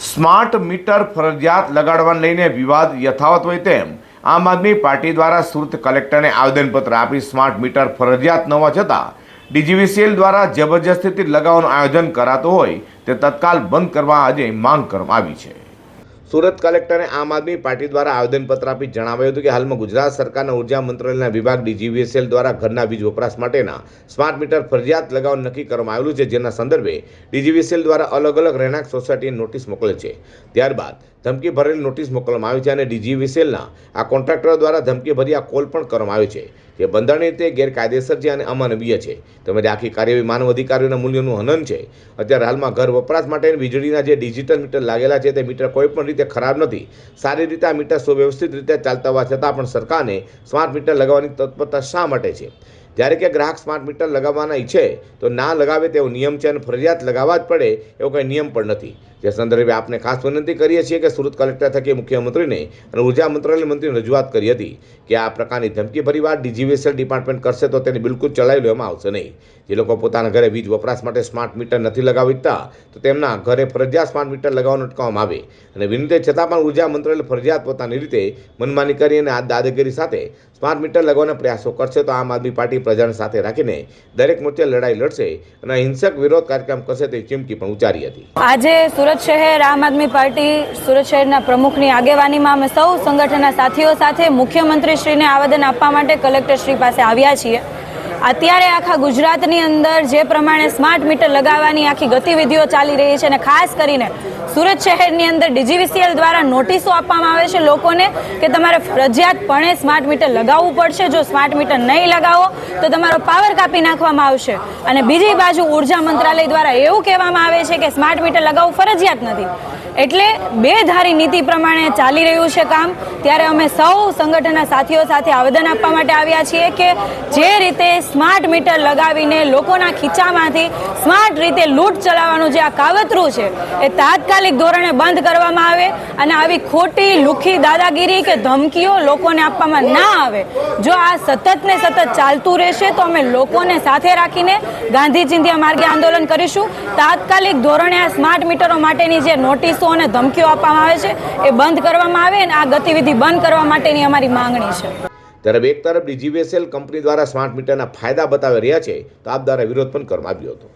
Smart meter ફરજિયાત લગાડવાને લઈને વિવાદ યથાવત હોય તેમ આમ આદમી પાર્ટી દ્વારા સુરત કલેક્ટરને આવેદનપત્ર આપી સ્માર્ટ મીટર ફરજિયાત ન હોવા છતાં ડીજીવીસીએલ દ્વારા જબરજસ્તીથી લગાવવાનું આયોજન કરાતું હોય તે તત્કાલ બંધ કરવા આજે માંગ કરવામાં આવી છે. સુરત કલેક્ટરે આમ આદમી પાર્ટી દ્વારા આવેદનપત્ર આપી જણાવ્યું હતું કે હાલમાં ગુજરાત સરકારના ઊર્જા મંત્રાલયના વિભાગ ડીજીવીએસએલ દ્વારા ઘરના વીજ વપરાશ માટેના સ્માર્ટ મીટર ફરજિયાત લગાવવા નક્કી કરવામાં આવેલું છે, જેના સંદર્ભે ડીજીવીએસએલ દ્વારા અલગ અલગ રહેણાંક સોસાયટીએ નોટિસ મોકલે છે. ત્યારબાદ ધમકી ભરેલી નોટિસ મોકલવામાં આવી છે અને ડીજીવીએસએલના આ કોન્ટ્રાક્ટરો દ્વારા ધમકી ભરી આ કોલ પણ કરવામાં આવ્યો છે. જે બંધારણીય રીતે ગેરકાયદેસર છે અને અમાનવીય છે. તેમજ આખી કાર્યવાહી માનવ અધિકારીઓના મૂલ્યોનું હનન છે, અત્યારે હાલમાં ઘર વપરાશ માટે વીજળીના જે ડિજિટલ મીટર લાગેલા છે તે મીટર કોઈ પણ રીતે ખરાબ નથી. સારી રીતે આ મીટર સુવ્યવસ્થિત રીતે ચાલતા હોવા છતાં પણ સરકારને સ્માર્ટ મીટર લગાવવાની તત્પરતા શા માટે છે? જ્યારે કે ગ્રાહક સ્માર્ટ મીટર લગાવવાના ઈચ્છે તો ના લગાવે તેવો નિયમ છે અને ફરજિયાત લગાવવા જ પડે એવો કંઈ નિયમ પણ નથી. જે સંદર્ભે આપને ખાસ વિનંતી કરીએ છીએ કે સુરત કલેક્ટર થકી મુખ્યમંત્રીને અને ઊર્જા મંત્રાલય મંત્રીને રજૂઆત કરી હતી કે આ પ્રકારની ધમકી પરિવાર ડીજીવીએસએલ ડિપાર્ટમેન્ટ કરશે તો તેને બિલકુલ ચલાવી લેવામાં આવશે નહીં. જે લોકો પોતાના ઘરે વીજ વપરાશ માટે સ્માર્ટ મીટર નથી લગાવતા, તો તેમના ઘરે ફરજિયાત સ્માર્ટ મીટર લગાવવાનું અટકાવવામાં આવે. અને વિનંતી છતાં પણ ઊર્જા મંત્રાલય ફરજિયાત પોતાની રીતે મનમાની કરી અને આ દાદાગીરી સાથે સ્માર્ટ મીટર લગાવવાના પ્રયાસો કરશે, તો આમ આદમી પાર્ટી પ્રજાને સાથે રાખીને દરેક મોરચે લડાઈ લડશે અને હિંસક વિરોધ કાર્યક્રમ કરશે તે ચીમકી પણ ઉચ્ચારી હતી. આજે સુરત શહેર, આમ આદમી પાર્ટી સુરત શહેરના પ્રમુખની આગેવાનીમાં અમે સૌ સંગઠનના સાથીઓ સાથે મુખ્યમંત્રીશ્રીને આવેદન આપવા માટે કલેક્ટરશ્રી પાસે આવ્યા છીએ. અત્યારે આખા ગુજરાતની અંદર જે પ્રમાણે સ્માર્ટ મીટર લગાવવાની આખી ગતિવિધિઓ ચાલી રહી છે અને ખાસ કરીને સુરત શહેરની અંદર ડીજીવીસીએલ દ્વારા નોટિસો આપવામાં આવે છે લોકોને કે તમારે ફરજિયાતપણે સ્માર્ટ મીટર લગાવવું પડશે. જો સ્માર્ટ મીટર નહીં લગાવો, તો તમારો પાવર કાપી નાખવામાં આવશે. અને બીજી બાજુ ઊર્જા મંત્રાલય દ્વારા એવું કહેવામાં આવે છે કે સ્માર્ટ મીટર લગાવવું ફરજિયાત નથી. એટલે બે ધારી નીતિ પ્રમાણે ચાલી રહ્યું છે કામ. ત્યારે અમે સૌ સંગઠનના સાથીઓ સાથે આવેદન આપવા માટે આવ્યા છીએ કે જે રીતે સ્માર્ટ મીટર લગાવીને લોકોના ખીચામાંથી સ્માર્ટ રીતે લૂંટ ચલાવવાનું જે આ કાવતરું છે, એ તાત્કાલિક ધોરણે બંધ કરવામાં આવે અને આવી ખોટી લુખી દાદાગીરી કે ધમકીઓ લોકોને આપવામાં ના આવે. જો આ સતત ને સતત ચાલતું રહેશે તો અમે લોકોને સાથે રાખીને ગાંધી માર્ગે આંદોલન કરીશું. તાત્કાલિક ધોરણે આ સ્માર્ટ મીટરો માટેની જે નોટિસો અને ધમકીઓ આપવામાં આવે છે, એ બંધ કરવામાં આવે અને આ ગતિવિધિ બંધ કરવા માટેની અમારી માંગણી છે. ત્યારે એક તરફ ડીજીવીએસએલ કંપની દ્વારા સ્માર્ટ મીટરના ફાયદા બતાવી રહ્યા છે, તો આપ દ્વારા વિરોધ પણ કરવામાં આવ્યો હતો.